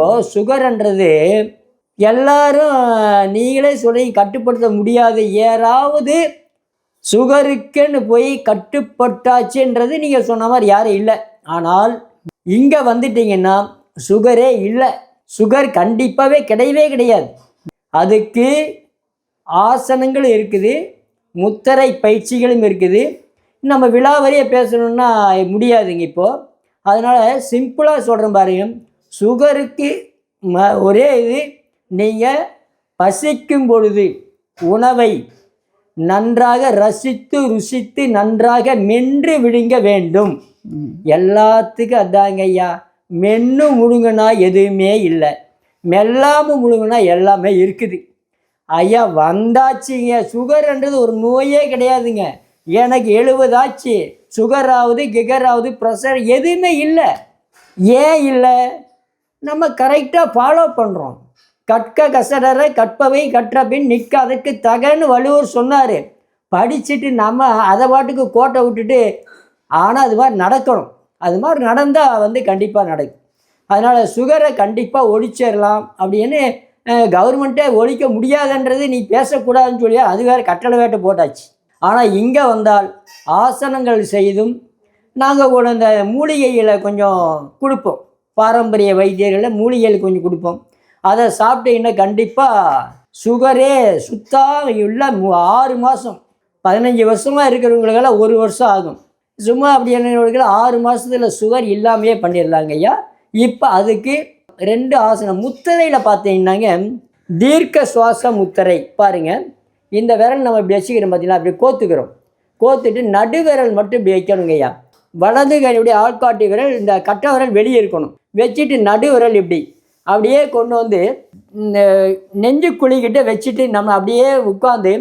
இப்போது சுகர்ன்றது எல்லாரும் நீங்களே சொல்லி கட்டுப்படுத்த முடியாது. யாராவது சுகருக்குன்னு போய் கட்டுப்பட்டாச்சுன்றது நீங்கள் சொன்ன மாதிரி யாரும் இல்லை. ஆனால் இங்கே வந்துட்டீங்கன்னா சுகரே இல்லை. சுகர் கண்டிப்பாகவே கிடையவே கிடையாது. அதுக்கு ஆசனங்கள் இருக்குது முத்தரை பயிற்சிகளும் இருக்குது. நம்ம விழாவறிய பேசணுன்னா முடியாதுங்க இப்போது அதனால் சிம்பிளாக சொல்கிறேன் பாருங்கள் சுகருக்கு ம ஒரே இது நீங்கள் பசிக்கும் பொழுது உணவை நன்றாக ரசித்து ருசித்து நன்றாக மென்று விழுங்க வேண்டும். எல்லாத்துக்கும் அதாங்க ஐயா. மென்னு முழுங்கினா எதுவுமே இல்லை. மெல்லாமல் முழுங்கினா எல்லாமே இருக்குது. ஐயா வந்தாச்சுங்க. சுகர்ன்றது ஒரு நோயே கிடையாதுங்க. எனக்கு எழுபதாச்சு சுகராவது சுகர் ஆகுது கிகர் ஆகுது ப்ரெஷர் எதுவுமே இல்லை. ஏன் இல்லை? நம்ம கரெக்டாக ஃபாலோ பண்ணுறோம் கற்க கசடரை கற்பவை கற்ற பின் நிற்க அதற்கு தகன்னு வள்ளுவர் சொன்னார். படிச்சுட்டு நம்ம அதை பாட்டுக்கு கோட்டை விட்டுட்டு ஆனால் அது மாதிரி நடக்கணும். அது மாதிரி நடந்தால் வந்து கண்டிப்பாக நடக்கும். அதனால் சுகரை கண்டிப்பாக ஒழிச்சிடலாம் அப்படின்னு கவர்மெண்ட்டே ஒழிக்க முடியாதுன்றது நீ பேசக்கூடாதுன்னு சொல்லி அது வேறு கட்டளை வேட்டை போட்டாச்சு. ஆனால் இங்கே வந்தால் ஆசனங்கள் செய்தும் நாங்கள் கூட இந்த மூலிகையில் கொஞ்சம் கொடுப்போம். பாரம்பரிய வைத்தியர்களில் மூலிகைகள் கொஞ்சம் கொடுப்போம். அதை சாப்பிட்டீங்கன்னா கண்டிப்பாக சுகரே சுத்தமாக உள்ள மு- ஆறு மாதம் பதினஞ்சு வருஷமாக இருக்கிறவங்களுக்கெல்லாம் ஒரு வருஷம் ஆகும். சும்மா அப்படி என்னவர்களுக்கு ஆறு மாதத்தில் சுகர் இல்லாமையே பண்ணிடலாங்க ஐயா. இப்போ அதுக்கு ரெண்டு ஆசனம். முத்திரையில் பார்த்தீங்கன்னாங்க தீர்க்க சுவாச முத்திரை. பாருங்க. இந்த விரல் நம்ம இப்படி வச்சுக்கிறோம் பார்த்தீங்கன்னா அப்படி கோத்துக்கிறோம். கோத்துட்டு நடுவிரல் மட்டும் இப்படி வைக்கணுங்க ஐயா. வலது கையினுடைய ஆள்காட்டி விரல் இந்த கட்டை விரல் வெளியே இருக்கணும். வச்சுட்டு நடு விரல் இப்படி. அப்படியே கொண்டு வந்து நெஞ்சு குழிக்கிட்ட வச்சுட்டு நம்ம அப்படியே உட்காந்து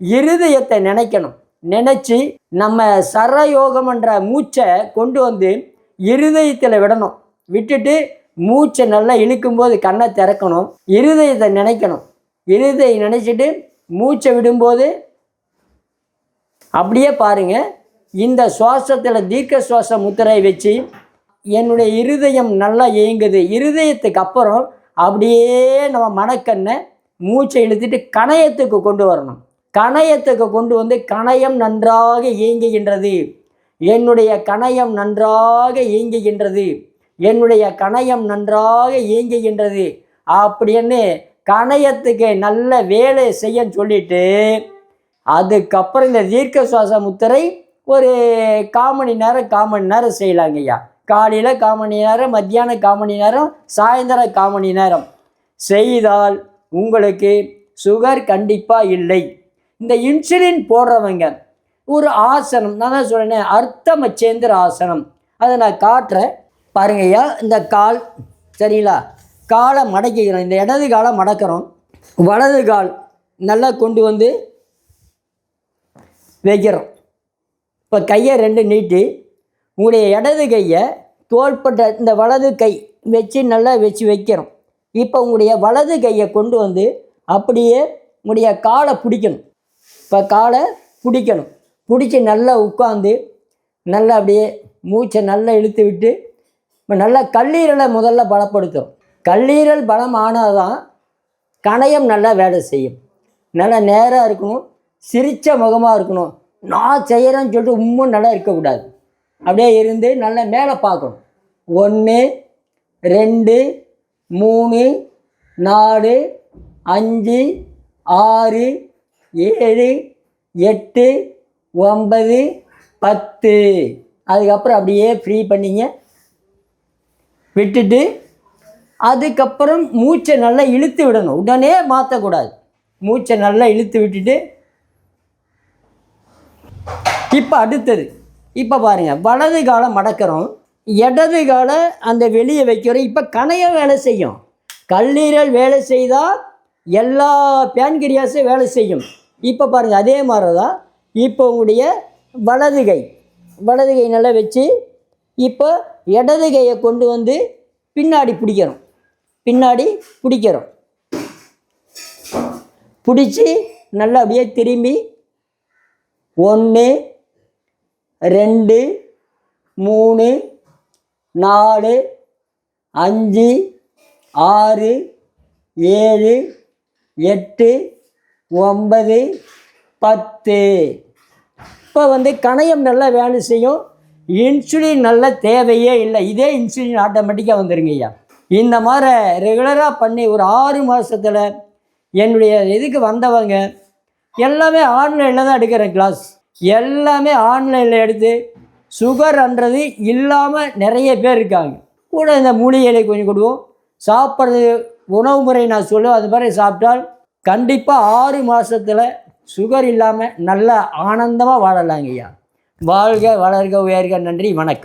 இருதயத்தை நினைக்கணும். நினச்சி நம்ம சரயோகம்ன்ற மூச்சை கொண்டு வந்து இருதயத்தில் விடணும். விட்டுட்டு மூச்சை நல்லா இழுக்கும்போது கண்ணை திறக்கணும். இருதயத்தை நினைக்கணும். இருதயம் நினச்சிட்டு மூச்சை விடும்போது அப்படியே பாருங்கள் இந்த சுவாசத்தில் தீர்க்க சுவாச முத்திரை வச்சு என்னுடைய இருதயம் நல்லா இயங்குது. இருதயத்துக்கு அப்புறம் அப்படியே நம்ம மனக்கண்ணை மூச்சை இழுத்துட்டு கணையத்துக்கு கொண்டு வரணும். கணையத்துக்கு கொண்டு வந்து கணையம் நன்றாக இயங்குகின்றது. என்னுடைய கணையம் நன்றாக இயங்குகின்றது. என்னுடைய கணையம் நன்றாக இயங்குகின்றது. அப்படின்னு கணையத்துக்கு நல்ல வேலை செய்யன்னு சொல்லிட்டு அதுக்கப்புறம் இந்த தீர்க்க சுவாச முத்திரை ஒரு காமணி நேரம் காமணி நேரம் செய்யலாங்க ஐயா. காலையில் காமணி நேரம் மத்தியானம் காமணி நேரம் சாயந்தரம் காமணி நேரம். செய்தால் உங்களுக்கு சுகர் கண்டிப்பாக இல்லை. இந்த இன்சுலின் போடுறவங்க ஒரு ஆசனம் நான் தான் சொன்னேன் அர்த்தமச்சேந்திர ஆசனம். அதை நான் காட்டுறேன். பாருங்க ஐயா இந்த கால் சரிங்களா? காலை மடக்கிக்கிறோம் இந்த இடது காலை மடக்கிறோம். வலது கால் நல்லா கொண்டு வந்து வைக்கிறோம். இப்போ கையை ரெண்டு நீட்டி உங்களுடைய இடது கையை தோள்பட்ட இந்த வலது கை வச்சு நல்லா வச்சு வைக்கிறோம் இப்போ உங்களுடைய வலது கையை கொண்டு வந்து அப்படியே உங்களுடைய காலை பிடிக்கணும். இப்போ காலை பிடிக்கணும். பிடிச்சி நல்லா உட்காந்து நல்லா அப்படியே மூச்சை நல்லா இழுத்து விட்டு இப்போ நல்லா கல்லீரலை முதல்ல பலப்படுத்தும் கல்லீரல் பலம் ஆனால் தான் கணையம் நல்லா வேலை செய்யும். நல்லா நேராக இருக்கணும். சிரித்த முகமாக இருக்கணும். நான் செய்கிறேன்னு சொல்லிட்டு உண்மை நல்லா இருக்கக்கூடாது. அப்படியே இருந்து நல்லா மேலே பார்க்கணும். ஒன்று ரெண்டு மூணு நாலு அஞ்சு ஆறு ஏழு எட்டு ஒன்பது பத்து. அதுக்கப்புறம் அப்படியே ஃப்ரீ பண்ணிங்க. விட்டுட்டு அதுக்கப்புறம் மூச்சை நல்லா இழுத்து விடணும். உடனே மாற்றக்கூடாது மூச்சை நல்லா இழுத்து விட்டுட்டு இப்போ அடுத்தது. இப்போ பாருங்கள் வலது காலை மடக்கிறோம். இடது காலை அந்த வெளியே வைக்கிறோம். இப்போ கணைய வேலை செய்யும். கல்லீரல் வேலை செய்தால் எல்லா பேன்கிரியாஸும் வேலை செய்யும். இப்போ பாருங்கள் அதே மாதிரி தான் இப்போ உங்களுடைய வலது கை. வலது கை நல்லா வச்சு இப்போ இடது கையை கொண்டு வந்து பின்னாடி பிடிக்கிறோம். பின்னாடி பிடிக்கிறோம். பிடிச்சி நல்லா அப்படியே திரும்பி ஒன்று ரெண்டு மூணு நாலு அஞ்சு ஆறு ஏழு எட்டு ஒன்பது பத்து. இப்போ வந்து கணையம் நல்லா வேலை செய்யும். இன்சுலின் நல்ல தேவையே இல்லை. இதே இன்சுலின் ஆட்டோமேட்டிக்காக வந்துருங்க ஐயா. இந்த மாதிரி ரெகுலராக பண்ணி ஒரு ஆறு மாதத்தில் என்னுடைய இதுக்கு வந்தவங்க எல்லாமே ஆன்லைனில் தான் எடுக்கிறேன் கிளாஸ் எல்லாமே ஆன்லைனில் எடுத்து சுகர்ன்றது இல்லாமல் நிறைய பேர் இருக்காங்க. கூட இந்த மூலிகைகளை கொஞ்சம் கொடுவோம் சாப்பிட்றது உணவு முறை நான் சொல்லுவேன். அது மாதிரி சாப்பிட்டால் கண்டிப்பாக ஆறு மாதத்தில் சுகர் இல்லாமல் நல்லா ஆனந்தமாக வாழலாங்க ஐயா வாழ்க வளர்க உயர்க நன்றி வணக்கம்.